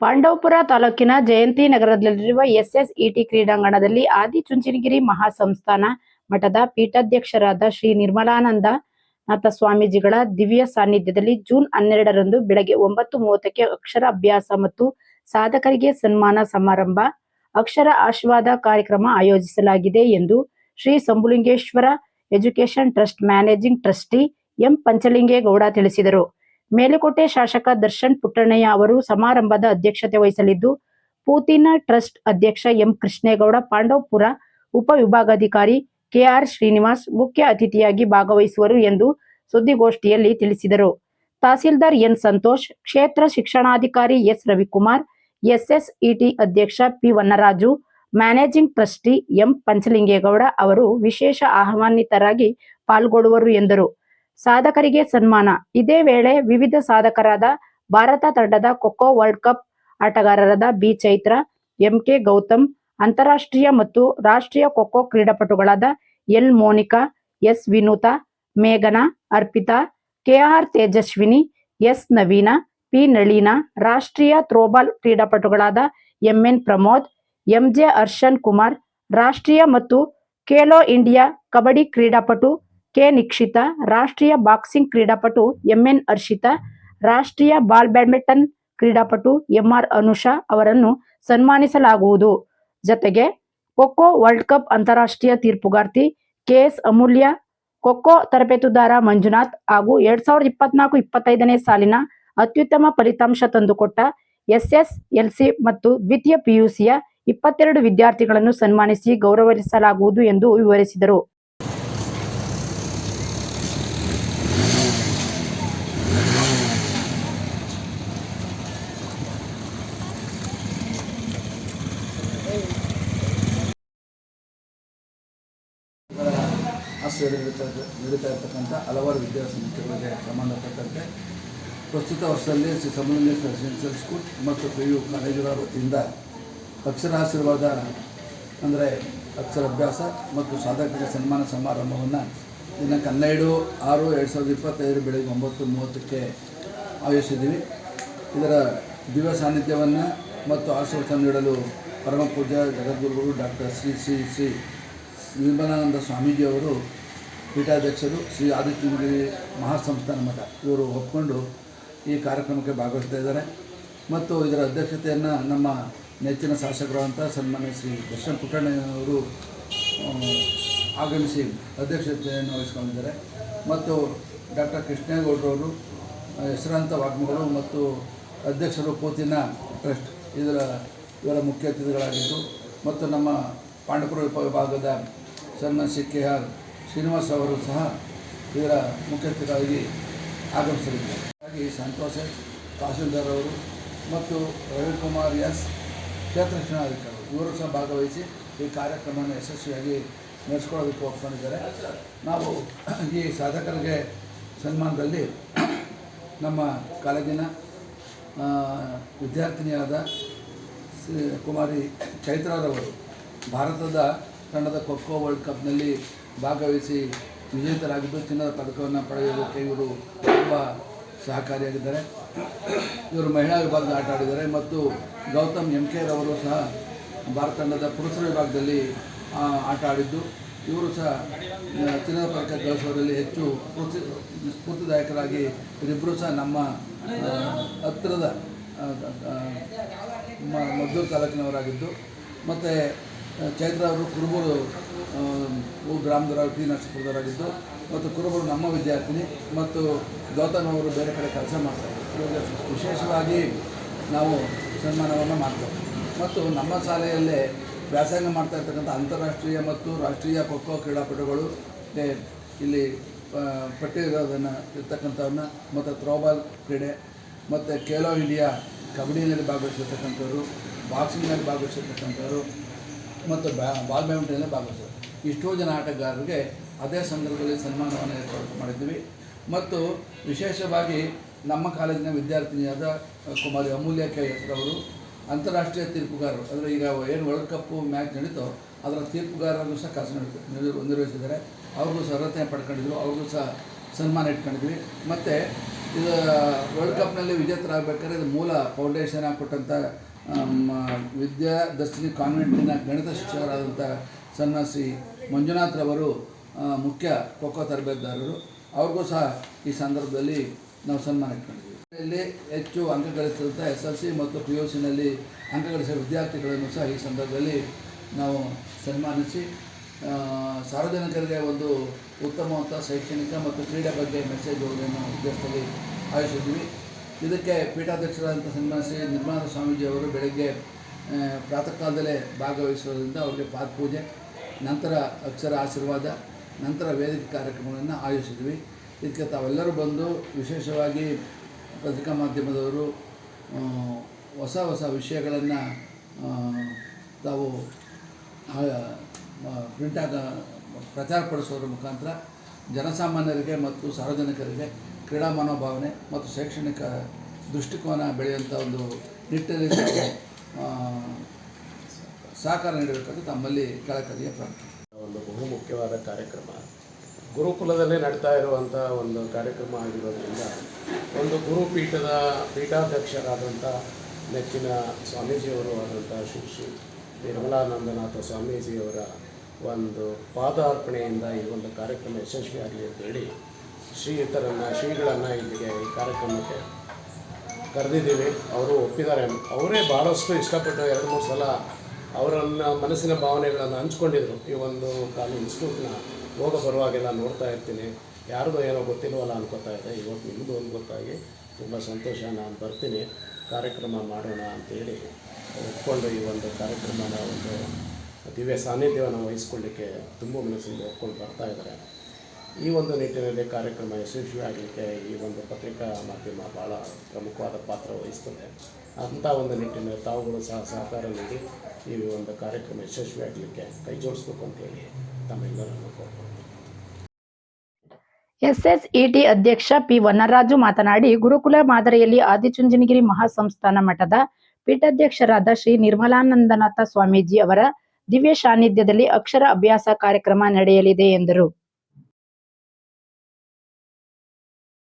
ಪಾಂಡವಪುರ ತಾಲೂಕಿನ ಜಯಂತಿ ನಗರದಲ್ಲಿರುವ ಎಸ್ಎಸ್ಇಟಿ ಕ್ರೀಡಾಂಗಣದಲ್ಲಿ ಆದಿಚುಂಚನಗಿರಿ ಮಹಾಸಂಸ್ಥಾನ ಮಠದ ಪೀಠಾಧ್ಯಕ್ಷರಾದ ಶ್ರೀ ನಿರ್ಮಲಾನಂದ ನಾಥ ಸ್ವಾಮೀಜಿಗಳ ದಿವ್ಯ ಸಾನ್ನಿಧ್ಯದಲ್ಲಿ ಜೂನ್ ಹನ್ನೆರಡರಂದು ಬೆಳಗ್ಗೆ ಒಂಬತ್ತು ಮೂವತ್ತಕ್ಕೆ ಅಕ್ಷರ ಅಭ್ಯಾಸ ಮತ್ತು ಸಾಧಕರಿಗೆ ಸನ್ಮಾನ ಸಮಾರಂಭ, ಅಕ್ಷರ ಆಶೀರ್ವಾದ ಕಾರ್ಯಕ್ರಮ ಆಯೋಜಿಸಲಾಗಿದೆ ಎಂದು Shri Sambulingeshwara education trust managing trustee M. Panchalingegowda ತಿಳಿಸಿದರು. ಮೇಲುಕೋಟೆ ಶಾಸಕ ದರ್ಶನ್ ಪುಟ್ಟಣ್ಣಯ್ಯ ಅವರು ಸಮಾರಂಭದ ಅಧ್ಯಕ್ಷತೆ ವಹಿಸಲಿದ್ದು, ಪೂತಿನ ಟ್ರಸ್ಟ್ ಅಧ್ಯಕ್ಷ ಎಂ ಕೃಷ್ಣೇಗೌಡ, ಪಾಂಡವಪುರ ಉಪವಿಭಾಗಾಧಿಕಾರಿ ಕೆಆರ್ ಶ್ರೀನಿವಾಸ್ ಮುಖ್ಯ ಅತಿಥಿಯಾಗಿ ಭಾಗವಹಿಸುವರು ಎಂದು ಸುದ್ದಿಗೋಷ್ಠಿಯಲ್ಲಿ ತಿಳಿಸಿದರು. ತಹಸೀಲ್ದಾರ್ ಎನ್ ಸಂತೋಷ್, ಕ್ಷೇತ್ರ ಶಿಕ್ಷಣಾಧಿಕಾರಿ ಎಸ್ ರವಿಕುಮಾರ್, ಎಸ್ಎಸ್ಇಟಿ ಅಧ್ಯಕ್ಷ P Vannaraju managing trustee M Panchalingegowda ಅವರು ವಿಶೇಷ ಆಹ್ವಾನಿತರಾಗಿ ಪಾಲ್ಗೊಳ್ಳುವರು ಎಂದರು. ಸಾಧಕರಿಗೆ ಸನ್ಮಾನ. ಇದೇ ವೇಳೆ ವಿವಿಧ ಸಾಧಕರಾದ ಭಾರತ ತಂಡದ ಖೋಖೋ ವರ್ಲ್ಡ್ ಕಪ್ ಆಟಗಾರರಾದ ಬಿ ಚೈತ್ರ ಎಂಕೆ ಗೌತಮ್, ಅಂತಾರಾಷ್ಟ್ರೀಯ ಮತ್ತು ರಾಷ್ಟ್ರೀಯ ಖೋಖೋ ಕ್ರೀಡಾಪಟುಗಳಾದ ಎಲ್ ಮೋನಿಕಾ, ಎಸ್ ವಿನೂತಾ, ಮೇಘನಾ, Arpitha, K R Tejaswini, S Naveena, P Nalina, ರಾಷ್ಟ್ರೀಯ ಥ್ರೋಬಾಲ್ ಕ್ರೀಡಾಪಟುಗಳಾದ ಎಂಎನ್ ಪ್ರಮೋದ್ ಎಂಜೆ ಅರ್ಷನ್ ಕುಮಾರ್, ರಾಷ್ಟ್ರೀಯ ಮತ್ತು ಖೇಲೋ ಇಂಡಿಯಾ ಕಬಡ್ಡಿ ಕ್ರೀಡಾಪಟು ಕೆ ನಿಕ್ಷಿತಾ, ರಾಷ್ಟ್ರೀಯ ಬಾಕ್ಸಿಂಗ್ ಕ್ರೀಡಾಪಟು ಎಂಎನ್ ಹರ್ಷಿತಾ, ರಾಷ್ಟ್ರೀಯ ಬಾಲ್ ಬ್ಯಾಡ್ಮಿಂಟನ್ ಕ್ರೀಡಾಪಟು ಎಂಆರ್ ಅನುಷಾ ಅವರನ್ನು ಸನ್ಮಾನಿಸಲಾಗುವುದು. ಜತೆಗೆ ಖೋಖೋ ವರ್ಲ್ಡ್ ಕಪ್ ಅಂತಾರಾಷ್ಟ್ರೀಯ ತೀರ್ಪುಗಾರ್ತಿ ಕೆಎಸ್ ಅಮೂಲ್ಯ, ಖೋಖೋ ತರಬೇತುದಾರ ಮಂಜುನಾಥ್ ಹಾಗೂ ಎರಡ್ ಸಾವಿರದ ಇಪ್ಪತ್ನಾಲ್ಕು ಇಪ್ಪತ್ತೈದನೇ ಸಾಲಿನ ಅತ್ಯುತ್ತಮ ಫಲಿತಾಂಶ ತಂದುಕೊಟ್ಟ ಎಸ್ಎಸ್ಎಲ್ಸಿ ಮತ್ತು ದ್ವಿತೀಯ ಪಿಯುಸಿಯ ಇಪ್ಪತ್ತೆರಡು ವಿದ್ಯಾರ್ಥಿಗಳನ್ನು ಸನ್ಮಾನಿಸಿ ಗೌರವಿಸಲಾಗುವುದು ಎಂದು ವಿವರಿಸಿದರು. ಆಶ್ರಯ ನೀಡುತ್ತಾ ನೀಡುತ್ತಾ ಇರ್ತಕ್ಕಂಥ ಹಲವಾರು ವಿದ್ಯಾಸಂಸ್ಥೆಗಳಿಗೆ ಸಂಬಂಧಪಟ್ಟಂತೆ ಪ್ರಸ್ತುತ ವರ್ಷದಲ್ಲಿ ಶ್ರೀ ಸಮಲಿಂಗೇಶ್ವರ ರೆಸಿಡೆನ್ಷಿಯಲ್ ಸ್ಕೂಲ್ ಮತ್ತು ಪಿ ಯು ಕಾಲೇಜುಗಳ ವತಿಯಿಂದ ಅಕ್ಷರಾಶೀರ್ವಾದ ಅಂದರೆ ಅಕ್ಷರಾಭ್ಯಾಸ ಮತ್ತು ಸಾಧಕರಿಗೆ ಸನ್ಮಾನ ಸಮಾರಂಭವನ್ನು ದಿನಾಂಕ ಹನ್ನೆರಡು ಆರು ಎರಡು ಸಾವಿರದ ಇಪ್ಪತ್ತೈದು ಬೆಳಗ್ಗೆ ಒಂಬತ್ತು ಮೂವತ್ತಕ್ಕೆ ಆಯೋಜಿಸಿದ್ದೀವಿ. ಇದರ ದಿವ್ಯ ಸಾನ್ನಿಧ್ಯವನ್ನು ಮತ್ತು ಆಶೀರ್ವಾದ ನೀಡಲು ಪರಮ ಪೂಜ್ಯ ಜಗದ್ಗುರುಗಳು ಡಾಕ್ಟರ್ ಶ್ರೀ ಶ್ರೀ ಶ್ರೀ ನಿರ್ಮಲಾನಂದ ಸ್ವಾಮೀಜಿಯವರು ಪೀಠಾಧ್ಯಕ್ಷರು ಶ್ರೀ ಆದಿತ್ಯಗಿರಿ ಮಹಾಸಂಸ್ಥಾನ ಮಠ. ಇವರು ಒಪ್ಪಿಕೊಂಡು ಈ ಕಾರ್ಯಕ್ರಮಕ್ಕೆ ಭಾಗವಹಿಸ್ತಾ ಇದ್ದಾರೆ. ಮತ್ತು ಇದರ ಅಧ್ಯಕ್ಷತೆಯನ್ನು ನಮ್ಮ ನೆಚ್ಚಿನ ಶಾಸಕರಾದಂಥ ಸನ್ಮಾನ್ಯ ಶ್ರೀ ದರ್ಶನ್ ಪುಟ್ಟಣ್ಣಯ್ಯನವರು ಆ, ಆಗಮಿಸಿ ಅಧ್ಯಕ್ಷತೆಯನ್ನು ವಹಿಸ್ಕೊಂಡಿದ್ದಾರೆ. ಮತ್ತು ಡಾಕ್ಟರ್ ಕೃಷ್ಣೇಗೌಡರವರು ಹೆಸರಾಂತ ವಾಗ್ಮಿಗಳು ಮತ್ತು ಅಧ್ಯಕ್ಷರು ಕೋತಿನ ಟ್ರಸ್ಟ್. ಇದರ ಇವರ ಮುಖ್ಯ ಅತಿಥಿಗಳಾಗಿದ್ದು ಮತ್ತು ನಮ್ಮ ಪಾಂಡಪುರ ಉಪವಿಭಾಗದ ಶ್ರೀ ಕೆ ಆರ್ ಶ್ರೀನಿವಾಸ್ ಅವರು ಸಹ ಇದರ ಮುಖ್ಯಸ್ಥರಾಗಿ ಆಗಮಿಸಲಿದ್ದಾರೆ. ಹಾಗಾಗಿ ಸಂತೋಷ ತಹಸೀಲ್ದಾರ್ ಅವರು ಮತ್ತು ರವಿಕುಮಾರ್ ಎಸ್, ಕ್ಷೇತ್ರ ಶಿಕ್ಷಣಾಧಿಕಾರಿ ಇವರು ಸಹ ಭಾಗವಹಿಸಿ ಈ ಕಾರ್ಯಕ್ರಮವನ್ನು ಯಶಸ್ವಿಯಾಗಿ ನಡೆಸ್ಕೊಳ್ಳೋದಕ್ಕೆ ಒಪ್ಕೊಂಡಿದ್ದಾರೆ. ನಾವು ಈ ಸಾಧಕರಿಗೆ ಸನ್ಮಾನದಲ್ಲಿ ನಮ್ಮ ಕಾಲೇಜಿನ ವಿದ್ಯಾರ್ಥಿನಿಯಾದ ಕುಮಾರಿ ಚೈತ್ರಾರವರು, ಭಾರತದ ತಂಡದ ಖೋ ವರ್ಲ್ಡ್ ಕಪ್ನಲ್ಲಿ ಭಾಗವಹಿಸಿ ವಿಜೇತರಾಗಿದ್ದು ಚಿನ್ನದ ಪದಕವನ್ನು ಪಡೆಯೋದಕ್ಕೆ ಇವರು ತುಂಬ ಸಹಕಾರಿಯಾಗಿದ್ದಾರೆ. ಇವರು ಮಹಿಳಾ ವಿಭಾಗದ ಆಟ ಆಡಿದ್ದಾರೆ ಮತ್ತು ಗೌತಮ್ ಎಂ ಕೆ ರವರು ಸಹ ಭಾರತ ತಂಡದ ಪುರುಷರ ವಿಭಾಗದಲ್ಲಿ ಆಟ ಆಡಿದ್ದು. ಇವರು ಸಹ ಚಿನ್ನದ ಪದಕ ಗಳಿಸುವುದರಲ್ಲಿ ಹೆಚ್ಚು ಸ್ಫೂರ್ತಿ, ಸ್ಫೂರ್ತಿದಾಯಕರಾಗಿ ಇವರಿಬ್ಬರು ಸಹ ನಮ್ಮ ಹತ್ತಿರದ ಮದ್ದೂರು ತಾಲೂಕಿನವರಾಗಿದ್ದು. ಮತ್ತು ಚೈತ್ರ ಅವರು ಕುರುಬೂರು ಗ್ರಾಮದವರು ಟಿ ನರಸೀಪುರದವರಾಗಿದ್ದು, ಮತ್ತು ಕುರುಬರು ನಮ್ಮ ವಿದ್ಯಾರ್ಥಿನಿ ಮತ್ತು ಗೌತಮ್ ಅವರು ಬೇರೆ ಕಡೆ ಕೆಲಸ ಮಾಡ್ತಾರೆ. ವಿಶೇಷವಾಗಿ ನಾವು ಸನ್ಮಾನವನ್ನು ಮಾಡ್ತೇವೆ. ಮತ್ತು ನಮ್ಮ ಶಾಲೆಯಲ್ಲೇ ವ್ಯಾಸಂಗ ಮಾಡ್ತಾ ಇರ್ತಕ್ಕಂಥ ಅಂತಾರಾಷ್ಟ್ರೀಯ ಮತ್ತು ರಾಷ್ಟ್ರೀಯ ಖೋಖೋ ಕ್ರೀಡಾಪಟುಗಳು ಇಲ್ಲಿ ಪಟ್ಟಿರೋದನ್ನು ಇರ್ತಕ್ಕಂಥವ್ರನ್ನ, ಮತ್ತು ಥ್ರೋಬಾಲ್ ಕ್ರೀಡೆ, ಮತ್ತು ಖೇಲೋ ಇಂಡಿಯಾ ಕಬಡ್ಡಿನಲ್ಲಿ ಭಾಗವಹಿಸಿರ್ತಕ್ಕಂಥವ್ರು, ಬಾಕ್ಸಿಂಗ್ನಲ್ಲಿ ಭಾಗವಹಿಸಿರ್ತಕ್ಕಂಥವ್ರು, ಮತ್ತು ಬ್ಯಾ, ಬಾಲ್ ಬ್ಯಾಡ್ಮಿಂಟನ್ನಲ್ಲಿ ಭಾಗವಹಿಸಿದ್ರು ಇಷ್ಟೋ ಜನ ಆಟಗಾರರಿಗೆ ಅದೇ ಸಂದರ್ಭದಲ್ಲಿ ಸನ್ಮಾನವನ್ನು ಏರ್ಪಾಡು ಮಾಡಿದ್ವಿ. ಮತ್ತು ವಿಶೇಷವಾಗಿ ನಮ್ಮ ಕಾಲೇಜಿನ ವಿದ್ಯಾರ್ಥಿನಿಯಾದ ಕುಮಾರಿ ಅಮೂಲ್ಯ ಕೆ ಅವರು ಅಂತಾರಾಷ್ಟ್ರೀಯ ತೀರ್ಪುಗಾರರು, ಅಂದರೆ ಈಗ ಏನು ವರ್ಲ್ಡ್ ಕಪ್ಪು ಮ್ಯಾಚ್ ನಡೀತೋ ಅದರ ತೀರ್ಪುಗಾರರು ಸಹ ಕೆಲಸ ನಿರ್ವ- ನಿರ್ವಹಿಸಿದ್ದಾರೆ. ಅವ್ರಿಗೂ ಸಹ ರಚನೆ ಪಡ್ಕೊಂಡಿದ್ರು ಅವ್ರಿಗೂ ಸಹ ಸನ್ಮಾನ ಇಟ್ಕೊಂಡಿದ್ವಿ. ಮತ್ತು ಇದು ವರ್ಲ್ಡ್ ಕಪ್ನಲ್ಲಿ ವಿಜೇತರಾಗಬೇಕಾದ್ರೆ ಇದು ಮೂಲ ಫೌಂಡೇಶನ್ ಕೊಟ್ಟಂಥ ವಿದ್ಯಾ ದರ್ಶಿನಿ ಕಾನ್ವೆಂಟಿನ ಗಣಿತ ಶಿಕ್ಷಕರಾದಂಥ ಸನ್ಯಾಸಿ ಮಂಜುನಾಥ್ ರವರು ಮುಖ್ಯ ಖೋಖೋ ತರಬೇತುದಾರರು. ಅವ್ರಿಗೂ ಸಹ ಈ ಸಂದರ್ಭದಲ್ಲಿ ನಾವು ಸನ್ಮಾನ ಇಟ್ಕೊಂಡಿದ್ದೀವಿ. ಇಲ್ಲಿ ಹೆಚ್ಚು ಅಂಕ ಗಳಿಸಿದಂಥ ಎಸ್ ಎಲ್ ಸಿ ಮತ್ತು ಪಿ ಯು ಸಿನಲ್ಲಿ ಅಂಕ ಗಳಿಸಿದ ವಿದ್ಯಾರ್ಥಿಗಳನ್ನು ಸಹ ಈ ಸಂದರ್ಭದಲ್ಲಿ ನಾವು ಸನ್ಮಾನಿಸಿ ಸಾರ್ವಜನಿಕರಿಗೆ ಒಂದು ಉತ್ತಮವಾದ ಶೈಕ್ಷಣಿಕ ಮತ್ತು ಕ್ರೀಡೆ ಬಗ್ಗೆ ಮೆಸೇಜ್ ಹೋಗೋದನ್ನು ಉದ್ದೇಶದಲ್ಲಿ ಆಯೋಜಿಸಿದ್ವಿ ಇದಕ್ಕೆ ಪೀಠಾಧ್ಯಕ್ಷರಾದಂಥ ಸನ್ಮಾನಿಸಿ ನಿರ್ಮಲಾ ಸ್ವಾಮೀಜಿ ಅವರು ಬೆಳಗ್ಗೆ ಪ್ರಾತಃ ಕಾಲದಲ್ಲೇ ಭಾಗವಹಿಸೋದ್ರಿಂದ ಅವರಿಗೆ ಪಾದಪೂಜೆ. ನಂತರ ಅಕ್ಷರ ಆಶೀರ್ವಾದ, ನಂತರ ವೇದಿಕೆ ಕಾರ್ಯಕ್ರಮಗಳನ್ನು ಆಯೋಜಿಸಿದ್ವಿ. ಇದಕ್ಕೆ ತಾವೆಲ್ಲರೂ ಬಂದು ವಿಶೇಷವಾಗಿ ಪತ್ರಿಕಾ ಮಾಧ್ಯಮದವರು ಹೊಸ ಹೊಸ ವಿಷಯಗಳನ್ನು ತಾವು ಪ್ರಿಂಟಾಗ ಪ್ರಚಾರಪಡಿಸೋದ್ರ ಮುಖಾಂತರ ಜನಸಾಮಾನ್ಯರಿಗೆ ಮತ್ತು ಸಾರ್ವಜನಿಕರಿಗೆ ಕ್ರೀಡಾ ಮನೋಭಾವನೆ ಮತ್ತು ಶೈಕ್ಷಣಿಕ ದೃಷ್ಟಿಕೋನ ಬೆಳೆಯುವಂಥ ಒಂದು ನಿಟ್ಟಿನಲ್ಲಿ ಸಹಕಾರ ನೀಡಬೇಕಂತ ತಮ್ಮಲ್ಲಿ ಕಳಕಳಿಯ ಪ್ರಾರ್ಥನೆ ಒಂದು ಬಹು ಮುಖ್ಯವಾದ ಕಾರ್ಯಕ್ರಮ. ಗುರುಕುಲದಲ್ಲೇ ನಡೀತಾ ಇರುವಂಥ ಒಂದು ಕಾರ್ಯಕ್ರಮ ಆಗಿರೋದ್ರಿಂದ ಒಂದು ಗುರುಪೀಠದ ಪೀಠಾಧ್ಯಕ್ಷರಾದಂಥ ನೆಚ್ಚಿನ ಸ್ವಾಮೀಜಿಯವರು ಆದಂಥ ಶ್ರೀ ಶ್ರೀ ನಿರ್ಮಲಾನಂದನಾಥ ಸ್ವಾಮೀಜಿಯವರ ಒಂದು ಪಾದಾರ್ಪಣೆಯಿಂದ ಈ ಒಂದು ಕಾರ್ಯಕ್ರಮ ಯಶಸ್ವಿಯಾಗಲಿ ಅಂತೇಳಿ ಶ್ರೀಯುತರನ್ನು, ಶ್ರೀಗಳನ್ನು ಇಲ್ಲಿಗೆ ಈ ಕಾರ್ಯಕ್ರಮಕ್ಕೆ ಕರೆದಿದ್ದೀವಿ. ಅವರು ಒಪ್ಪಿದ್ದಾರೆ. ಅವರೇ ಭಾಳಷ್ಟು ಇಷ್ಟಪಟ್ಟು ಎರಡು ಮೂರು ಸಲ ಅವರನ್ನ ಮನಸ್ಸಿನ ಭಾವನೆಗಳನ್ನು ಹಂಚ್ಕೊಂಡಿದ್ರು. ಈ ಒಂದು ಕಾಲು ಇನ್ಸ್ಟಿಟ್ಯೂಟ್ನ ಹೋಗ ಬರುವಾಗೆಲ್ಲ ನೋಡ್ತಾ ಇರ್ತೀನಿ. ಯಾರಿಗೂ ಏನೋ ಗೊತ್ತಿಲ್ವಲ್ಲ ಅನ್ಕೋತಾ ಇದ್ದೆ ಇವತ್ತು ನಿಮ್ಮದು ಒಂದು ಗೊತ್ತಾಗಿ ತುಂಬ ಸಂತೋಷ, ನಾನು ಬರ್ತೀನಿ. ಕಾರ್ಯಕ್ರಮ ಮಾಡೋಣ ಅಂತೇಳಿ ಒಪ್ಕೊಂಡು ಈ ಒಂದು ಕಾರ್ಯಕ್ರಮನ ಒಂದು ದಿವ್ಯ ಸಾನ್ನಿಧ್ಯವನ್ನು ವಹಿಸ್ಕೊಳ್ಳಿಕ್ಕೆ ತುಂಬ ಮನಸ್ಸಿಂದ ಒಪ್ಕೊಂಡು ಬರ್ತಾ ಇದ್ದಾರೆ. ಈ ಒಂದು ನಿಟ್ಟಿನಲ್ಲಿ ಕಾರ್ಯಕ್ರಮ ಯಶಸ್ವಿಯಾಗಲಿಕ್ಕೆ ಈ ಒಂದು ಪತ್ರಿಕಾ ಮಾಧ್ಯಮ ಭಾಳ ಪ್ರಮುಖವಾದ ಪಾತ್ರ ವಹಿಸ್ತದೆ. ಅಂಥ ಒಂದು ನಿಟ್ಟಿನಲ್ಲಿ ತಾವುಗಳು ಸಹ ಸಹಕಾರ ನೀಡಿ ಈ ಒಂದು ಕಾರ್ಯಕ್ರಮ ಯಶಸ್ವಿಯಾಗಲಿಕ್ಕೆ ಕೈ ಜೋಡಿಸ್ಬೇಕು ಅಂತೇಳಿ ತಮ್ಮೆಲ್ಲರನ್ನು ಕೋರ್ಕೊಂಡು. ಎಸ್ಎಸ್ಇಟಿ ಅಧ್ಯಕ್ಷ ಪಿ ವನರಾಜು ಮಾತನಾಡಿ, ಗುರುಕುಲ ಮಾದರಿಯಲ್ಲಿ ಆದಿಚುಂಚನಗಿರಿ ಮಹಾಸಂಸ್ಥಾನ ಮಠದ ಪೀಠಾಧ್ಯಕ್ಷರಾದ ಶ್ರೀ ನಿರ್ಮಲಾನಂದನಾಥ ಸ್ವಾಮೀಜಿ ಅವರ ದಿವ್ಯ ಸಾನ್ನಿಧ್ಯದಲ್ಲಿ ಅಕ್ಷರ ಅಭ್ಯಾಸ ಕಾರ್ಯಕ್ರಮ ನಡೆಯಲಿದೆ ಎಂದರು.